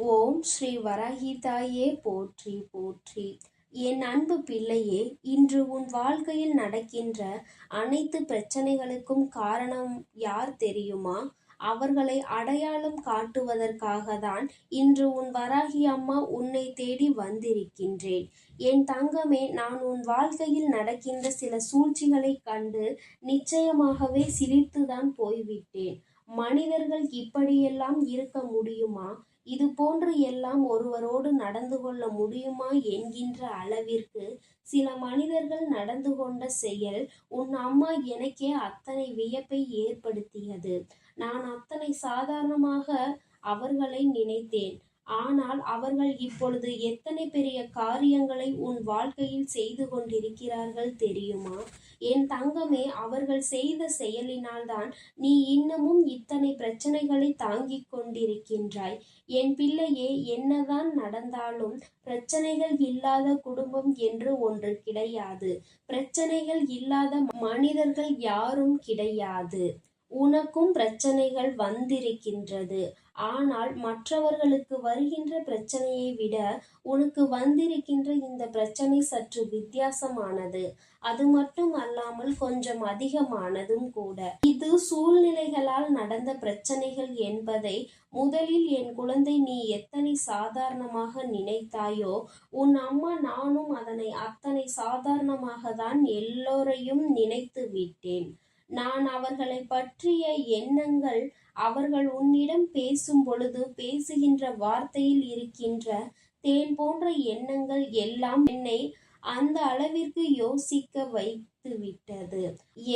ஓம் ஸ்ரீ வரகிதாயே போற்றி போற்றி. என் அன்பு பிள்ளையே இன்று உன் வாழ்க்கையில் நடக்கின்ற அனைத்து பிரச்சனைகளுக்கும் காரணம் யார் தெரியுமா? அவர்களை அடையாளம் காட்டுவதற்காக தான் இன்று உன் வராகி அம்மா உன்னை தேடி வந்திருக்கின்றேன். என் தங்கமே நான் உன் வாழ்க்கையில் நடக்கின்ற சில சூழ்ச்சிகளைக் கண்டு நிச்சயமாகவே சிரித்துதான் போய்விட்டேன். மனிதர்கள் இப்படியெல்லாம் இருக்க முடியுமா? இது போன்று எல்லாம் ஒருவரோடு நடந்து கொள்ள முடியுமா என்கின்ற அளவிற்கு சில மனிதர்கள் நடந்து கொண்ட செயல் உன் அம்மா எனக்கே அத்தனை வியப்பை ஏற்படுத்தியது. நான் அத்தனை சாதாரணமாக அவர்களை நினைத்தேன். ஆனால் அவர்கள் இப்பொழுது எத்தனை பெரிய காரியங்களை உன் வாழ்க்கையில் செய்து கொண்டிருக்கிறார்கள் தெரியுமா? என் தங்கமே அவர்கள் செய்த செயலினால்தான் நீ இன்னமும் இத்தனை பிரச்சனைகளை தாங்கிக் கொண்டிருக்கின்றாய். என் பிள்ளையே என்னதான் நடந்தாலும் பிரச்சனைகள் இல்லாத குடும்பம் என்று ஒன்று கிடையாது. பிரச்சனைகள் இல்லாத மனிதர்கள் யாரும் கிடையாது. உனக்கும் பிரச்சனைகள் வந்திருக்கின்றது. ஆனால் மற்றவர்களுக்கு வருகின்ற பிரச்சனையை விட உனக்கு வந்திருக்கின்ற இந்த பிரச்சனை சற்று வித்தியாசமானது. அது மட்டும் அல்லாமல் கொஞ்சம் அதிகமானதும் கூட. இது சூழ்நிலைகளால் நடந்த பிரச்சனைகள் என்பதை முதலில் என் குழந்தை நீ எத்தனை சாதாரணமாக நினைத்தாயோ உன் அம்மா நானும் அதனை அத்தனை சாதாரணமாக தான் எல்லோரையும் நினைத்து விட்டேன் நான் அவர்களை பற்றிய எண்ணங்கள் அவர்கள் உன்னிடம் பேசும் பொழுது பேசுகின்ற வார்த்தையில் இருக்கின்ற தேன் போன்ற எண்ணங்கள் எல்லாம் என்னை அந்த அளவிற்கு யோசிக்க வைத்து விட்டது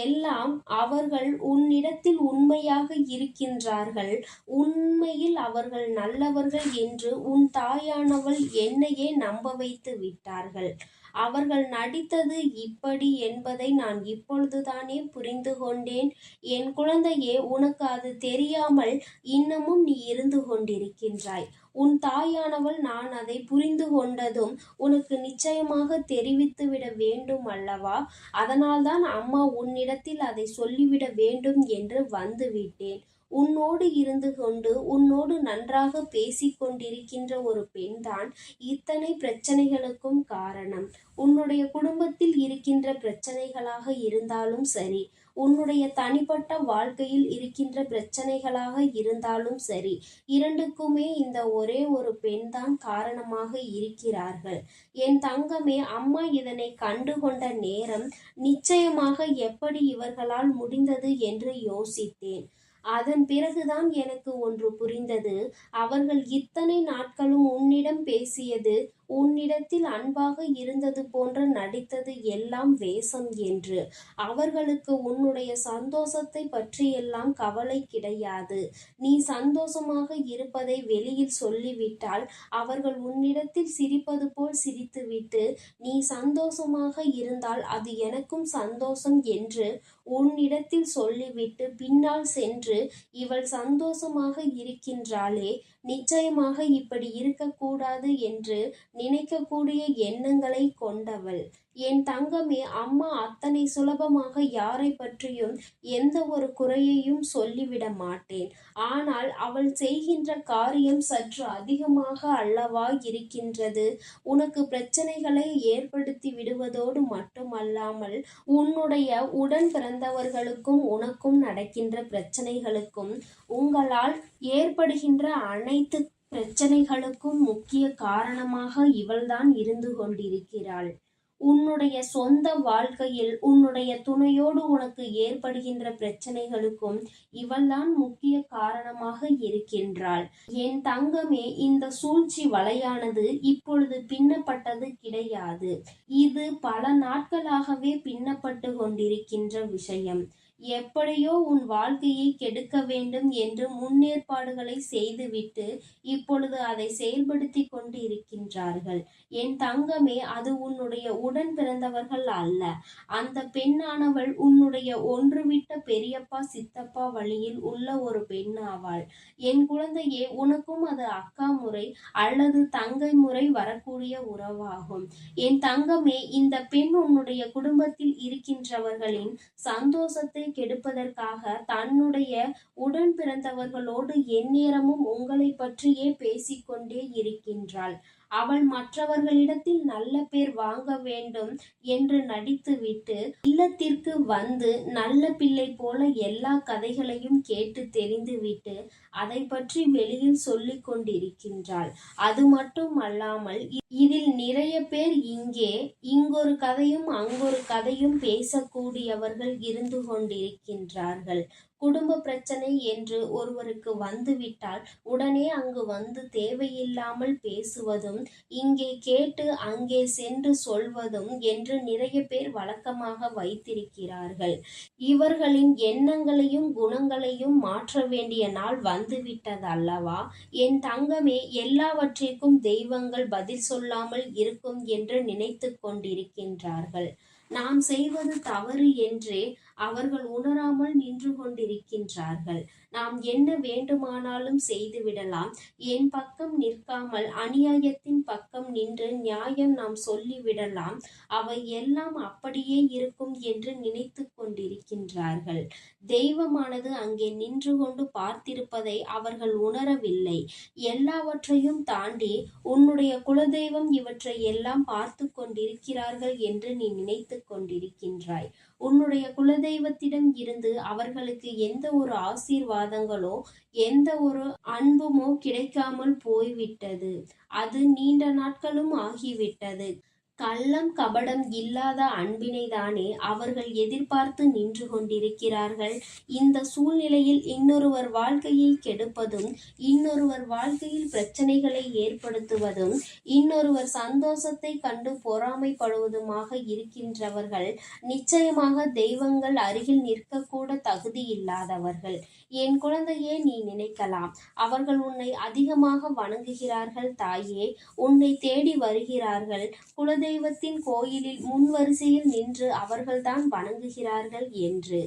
எல்லாம் அவர்கள் உன்னிடத்தில் உண்மையாக இருக்கின்றார்கள். உண்மையில் அவர்கள் நல்லவர்கள் என்று உன் தாயானவள் என்னையே நம்ப வைத்து விட்டார்கள். அவர்கள் நடித்தது இப்படி என்பதை நான் இப்பொழுதுதானே புரிந்து கொண்டேன். என் குழந்தையே உனக்கு அது தெரியாமல் இன்னமும் நீ இருந்து கொண்டிருக்கின்றாய். உன் தாயானவள் நான் அதை புரிந்து கொண்டதும் உனக்கு நிச்சயமாக தெரிவித்துவிட வேண்டும் அல்லவா? அதனால்தான் அம்மா உன்னிடத்தில் அதை சொல்லிவிட வேண்டும் என்று வந்துவிட்டேன் உன்னோடு இருந்து கொண்டு உன்னோடு நன்றாக பேசிக்கொண்டிருக்கின்ற ஒரு பெண்தான் இத்தனை பிரச்சனைகளுக்கும் காரணம். உன்னுடைய குடும்பத்தில் இருக்கின்ற பிரச்சனைகளாக இருந்தாலும் சரி உன்னுடைய தனிப்பட்ட வாழ்க்கையில் இருக்கின்ற பிரச்சனைகளாக இருந்தாலும் சரி இரண்டுக்குமே இந்த ஒரே ஒரு பெண் தான் காரணமாக இருக்கிறார்கள். என் தங்கமே அம்மா இதனை கண்டுகொண்ட நேரம் நிச்சயமாக எப்படி இவர்களால் முடிந்தது என்று யோசித்தேன். அதன் பிறகுதான் எனக்கு ஒன்று புரிந்தது. அவர்கள் இத்தனை நாட்களும் உன்னிடம் பேசியது உன்னிடத்தில் அன்பாக இருந்தது போன்ற நடித்தது எல்லாம் வேஷம் என்று. அவர்களுக்கு உன்னுடைய சந்தோஷத்தை பற்றியெல்லாம் கவலை கிடையாது. நீ சந்தோஷமாக இருப்பதை வெளியில் சொல்லிவிட்டால் அவர்கள் உன்னிடத்தில் சிரிப்பது போல் சிரித்துவிட்டு நீ சந்தோஷமாக இருந்தால் அது எனக்கும் சந்தோஷம் என்று உன்னிடத்தில் சொல்லிவிட்டு பின்னால் சென்று இவள் சந்தோஷமாக இருக்கின்றாளே நிச்சயமாக இப்படி இருக்கக்கூடாது என்று நினைக்கக்கூடிய எண்ணங்களை கொண்டவள். என் தங்கமே அம்மா அத்தனை சுலபமாக யாரை பற்றியும் எந்த ஒரு குறையையும் சொல்லிவிட மாட்டேன். ஆனால் அவள் செய்கின்ற காரியம் சற்று அதிகமாக அல்லவா இருக்கின்றது. உனக்கு பிரச்சனைகளை ஏற்படுத்தி விடுவதோடு மட்டுமல்லாமல் உன்னுடைய உடன் பிறந்தவர்களுக்கும் உனக்கும் நடக்கின்ற பிரச்சனைகளுக்கும் உங்களால் ஏற்படுகின்ற அனைத்து பிரச்சனைகளுக்கும் முக்கிய காரணமாக இவள்தான் இருந்து கொண்டிருக்கிறாள். உன்னுடைய சொந்த வாழ்க்கையில் உன்னுடைய துணையோடு உனக்கு ஏற்படுகின்ற பிரச்சனைகளுக்கும் இவள்தான் முக்கிய காரணமாக இருக்கின்றாள். என் தங்கமே இந்த சூழ்ச்சி வலையானது இப்பொழுது பின்னப்பட்டது கிடையாது. இது பல நாட்களாகவே பின்னப்பட்டு கொண்டிருக்கின்ற விஷயம். எப்படியோ உன் வாழ்க்கையை கெடுக்க வேண்டும் என்று முன்னேற்பாடுகளை செய்துவிட்டு இப்பொழுது அதை செயல்படுத்தி கொண்டு இருக்கின்றார்கள் என் தங்கமே அது உன்னுடைய உடன் பிறந்தவர்கள் அல்ல. அந்த பெண்ணானவள் உன்னுடைய ஒன்றுவிட்ட பெரியப்பா சித்தப்பா வழியில் உள்ள ஒரு பெண்ணாவாள். என் குழந்தையே உனக்கும் அது அக்கா முறை அல்லது தங்கை முறை வரக்கூடிய உறவாகும். என் தங்கமே இந்த பெண் உன்னுடைய குடும்பத்தில் இருக்கின்றவர்களின் சந்தோஷத்தை கெடுப்பதற்காக தன்னுடைய உடன் பிறந்தவர்களோடு எந்நேரமும் உங்களை பற்றியே பேசிக்கொண்டே இருக்கின்றாள். அவள் மற்றவர்களிடத்தில் நல்ல பேர் வாங்க வேண்டும் என்று நடித்துவிட்டு இல்லத்திற்கு வந்து நல்ல பிள்ளை போல எல்லா கதைகளையும் கேட்டு தெரிந்துவிட்டு அதை பற்றி வெளியில் சொல்லிக் கொண்டிருக்கின்றாள். அது மட்டும் அல்லாமல் இதில் நிறைய பேர் இங்கே இங்கொரு கதையும் அங்கொரு கதையும் பேசக்கூடியவர்கள் இருந்து கொண்டிருக்கின்றார்கள். குடும்ப பிரச்சனை என்று ஒருவருக்கு வந்துவிட்டால் உடனே அங்கு வந்து தேவையில்லாமல் பேசுவதும் இங்கே கேட்டு அங்கே சென்று சொல்வதும் என்று நிறைய பேர் வழக்கமாக வைத்திருக்கிறார்கள். இவர்களின் எண்ணங்களையும் குணங்களையும் மாற்ற வேண்டிய நாள் வந்துவிட்டதல்லவா? என் தங்கமே எல்லாவற்றிற்கும் தெய்வங்கள் பதில் சொல்லாமல் இருக்கும் என்று நினைத்து கொண்டிருக்கின்றார்கள். நாம் செய்வது தவறு என்றே அவர்கள் உணராமல் நின்று கொண்டிருக்கின்றார்கள். நாம் என்ன வேண்டுமானாலும் செய்துவிடலாம் என் பக்கம் நிற்காமல் அநியாயத்தின் பக்கம் நின்று நியாயம் நாம் சொல்லிவிடலாம் அவை எல்லாம் அப்படியே இருக்கும் என்று நினைத்து கொண்டிருக்கின்றார்கள். தெய்வமானது அங்கே நின்று கொண்டு பார்த்திருப்பதை அவர்கள் உணரவில்லை. எல்லாவற்றையும் தாண்டி உன்னுடைய குலதெய்வம் இவற்றை எல்லாம் பார்த்து கொண்டிருக்கிறார்கள் என்று நீ நினைத்து கொண்டிருக்கின்றாய். உன்னுடைய குலதெய்வத்திடம் இருந்து அவர்களுக்கு எந்த ஒரு ஆசீர்வாதங்களோ எந்த ஒரு அன்புமோ கிடைக்காமல் போய்விட்டது. அது நீண்ட நாட்களும் ஆகிவிட்டது. கள்ளம் கபடம் இல்லாத அன்பினை தானே அவர்கள் எதிர்பார்த்து நின்று கொண்டிருக்கிறார்கள். இந்த சூழ்நிலையில் இன்னொருவர் வாழ்க்கையை கெடுப்பதும் இன்னொருவர் வாழ்க்கையில் பிரச்சனைகளை ஏற்படுத்துவதும் இன்னொருவர் சந்தோஷத்தை கண்டு பொறாமைப்படுவதுமாக இருக்கின்றவர்கள் நிச்சயமாக தெய்வங்கள் அருகில் நிற்கக்கூட தகுதி இல்லாதவர்கள். என் குழந்தையே நீ நினைக்கலாம். அவர்கள் உன்னை அதிகமாக வணங்குகிறார்கள் தாயே. உன்னை தேடி வருகிறார்கள். தெய்வத்தின் கோயிலில் முன்வரிசையில் நின்று அவர்கள்தான் வணங்குகிறார்கள் என்று.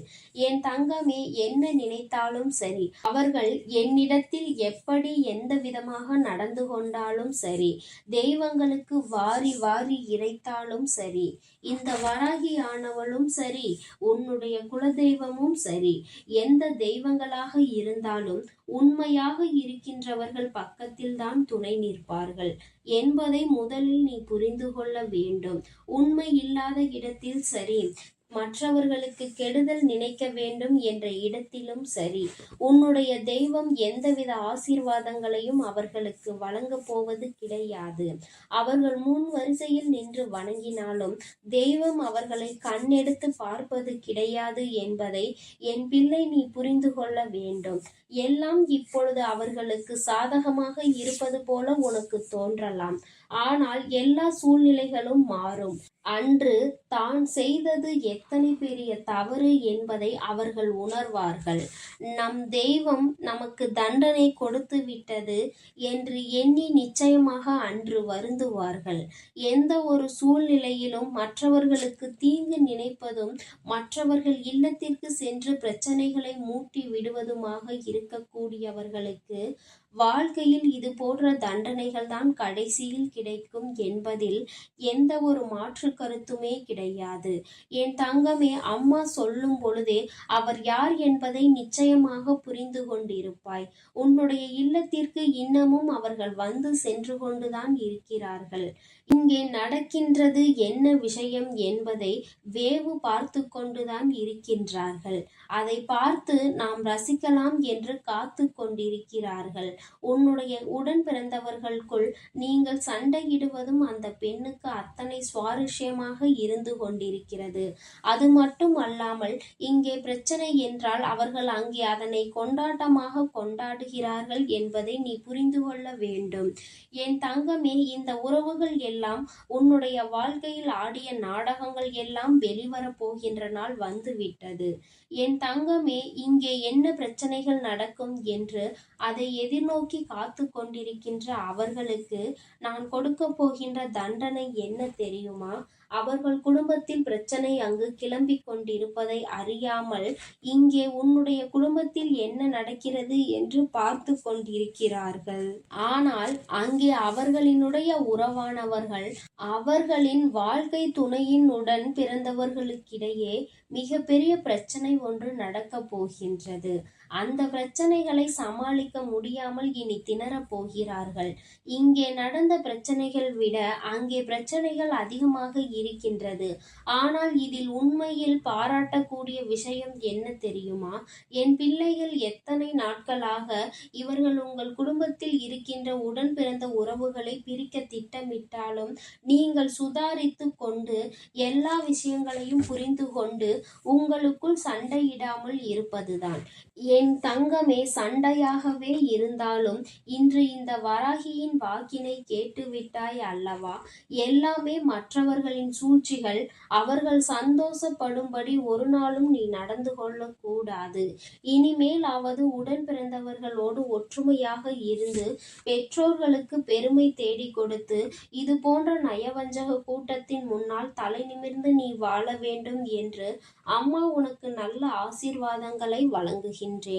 என் தங்கமே என்ன நினைத்தாலும் சரி. அவர்கள் என்னிடத்தில் எப்படி எந்த விதமாக நடந்து கொண்டாலும் சரி. தெய்வங்களுக்கு வாரி வாரி இறைத்தாலும் சரி. இந்த வராகி ஆனவளும் சரி. உன்னுடைய குலதெய்வமும் சரி. எந்த தெய்வங்களாக இருந்தாலும் உண்மையாக இருக்கின்றவர்கள் பக்கத்தில்தான் துணை நிற்பார்கள். என்பதை முதலில் நீ புரிந்து கொள்ள வேண்டும். உண்மை இல்லாத இடத்தில் சரி. மற்றவர்களுக்கு கெடுதல் நினைக்க வேண்டும் என்ற இடத்திலும் சரி. உன்னுடைய தெய்வம் எந்தவித ஆசீர்வாதங்களையும் அவர்களுக்கு வழங்கப் போவது கிடையாது. அவர்கள் முன் வரிசையில் நின்று வணங்கினாலும் தெய்வம் அவர்களை கண்ணெடுத்து பார்ப்பது கிடையாது என்பதை என் பிள்ளை நீ புரிந்து கொள்ள வேண்டும். எல்லாம் இப்பொழுது அவர்களுக்கு சாதகமாக இருப்பது போல உனக்கு தோன்றலாம். ஆனால் எல்லா சூழ்நிலைகளும் மாறும். அன்று தான் செய்தது எத்தனை பெரிய தவறு என்பதை அவர்கள் உணர்வார்கள். நம் தெய்வம் நமக்கு தண்டனை கொடுத்து விட்டது என்று எண்ணி நிச்சயமாக அன்று வருந்துவார்கள். எந்த ஒரு சூழ்நிலையிலும் மற்றவர்களுக்கு தீங்கு நினைப்பதும் மற்றவர்கள் இல்லத்திற்கு சென்று பிரச்சனைகளை மூட்டி விடுவதுமாக இருக்கக்கூடியவர்களுக்கு வாழ்க்கையில் இது போன்ற தண்டனைகள் தான் கடைசியில் கிடைக்கும் என்பதில் எந்த ஒரு மாற்று கருத்துமே கிடையாது. என் தங்கமே அம்மா சொல்லும் பொழுதே அவர் யார் என்பதை நிச்சயமாக புரிந்து கொண்டிருப்பாய். உன்னுடைய இல்லத்திற்கு இன்னமும் அவர்கள் வந்து சென்று கொண்டுதான் இருக்கிறார்கள். இங்கே நடக்கின்றது என்ன விஷயம் என்பதை வேவு பார்த்து கொண்டுதான் இருக்கின்றார்கள். அதை பார்த்து நாம் ரசிக்கலாம் என்று காத்து கொண்டிருக்கிறார்கள். உன்னுடைய உடன் பிறந்தவர்களுக்குள் நீங்கள் சண்டையிடுவதும் அந்த பெண்ணுக்கு அத்தனை சுவாரஸ்யமாக இருந்து கொண்டிருக்கிறது. அது மட்டும் அல்லாமல் இங்கே பிரச்சனை என்றால் அவர்கள் அங்கே அதனை கொண்டாட்டமாக கொண்டாடுகிறார்கள் என்பதை நீ புரிந்து கொள்ள வேண்டும். என் தங்கமே இந்த உறவுகள் எல்லாம் உன்னுடைய வாழ்க்கையில் ஆடிய நாடகங்கள் எல்லாம் வெளிவரப் போகின்ற நாள் வந்துவிட்டது. என் தங்கமே இங்கே என்ன பிரச்சனைகள் நடக்கும் என்று அதை எதிர்நோக்கி நோக்கி காத்து கொண்டிருக்கின்ற அவர்களுக்கு நான் கொடுக்க போகின்ற தண்டனை என்ன தெரியுமா? அவர்கள் குடும்பத்தில் பிரச்சனை அங்கு கிளம்பி கொண்டிருப்பதை அறியாமல் இங்கே உன்னுடைய குடும்பத்தில் என்ன நடக்கிறது என்று பார்த்து கொண்டிருக்கிறார்கள். ஆனால் அங்கே அவர்களினுடைய உறவானவர்கள் அவர்களின் வாழ்க்கை துணையினுடன் பிறந்தவர்களுக்கிடையே மிகப்பெரிய பிரச்சனை ஒன்று நடக்கப் போகின்றது. அந்த பிரச்சனைகளை சமாளிக்க முடியாமல் இனி திணறப் போகிறார்கள். இங்கே நடந்த பிரச்சனைகள் விட அங்கே பிரச்சனைகள் அதிகமாக இருக்கின்றது. ஆனால் இதில் உண்மையில் பாராட்டக்கூடிய விஷயம் என்ன தெரியுமா? என் பிள்ளைகள் எத்தனை நாட்களாக இவர்கள் உங்கள் குடும்பத்தில் இருக்கின்ற உடன் பிறந்த உறவுகளை பிரிக்க திட்டமிட்டாலும் நீங்கள் சுதாரித்து கொண்டு எல்லா விஷயங்களையும் புரிந்து கொண்டு உங்களுக்குள் சண்டையிடாமல் இருப்பதுதான். என் என் தங்கமே சண்டையாகவே இருந்தாலும் இன்று இந்த வராகியின் வாக்கினை கேட்டுவிட்டாய் அல்லவா? எல்லாமே மற்றவர்களின் சூழ்ச்சிகள். அவர்கள் சந்தோஷப்படும்படி ஒரு நாளும் நீ நடந்து கொள்ளக்கூடாது. இனிமேலாவது உடன் பிறந்தவர்களோடு ஒற்றுமையாக இருந்து பெற்றோர்களுக்கு பெருமை தேடி கொடுத்து இது போன்ற நயவஞ்சக கூட்டத்தின் முன்னால் தலை நிமிர்ந்து நீ வாழ வேண்டும் என்று அம்மா உனக்கு நல்ல ஆசீர்வாதங்களை வழங்குகின்றேன்.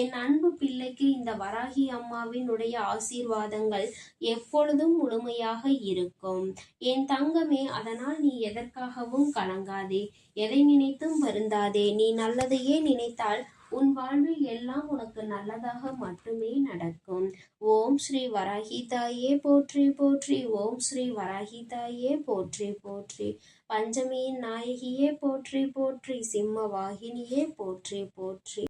என் அன்பு பிள்ளைக்கு இந்த வராகி அம்மாவினுடைய ஆசீர்வாதங்கள் எப்பொழுதும் முழுமையாக இருக்கும். என் தங்கமே அதனால் நீ எதற்காகவும் கலங்காதே. எதை நினைத்தும் வருந்தாதே. நீ நல்லதையே நினைத்தால் உன் வாழ்வில் எல்லாம் உனக்கு நல்லதாக மட்டுமே நடக்கும். ஓம் ஸ்ரீ வராகி தாயே போற்றி போற்றி. ஓம் ஸ்ரீ வராகி தாயே போற்றி போற்றி. பஞ்சமியின் நாயகியே போற்றி போற்றி. சிம்ம வாகினியே போற்றி போற்றி.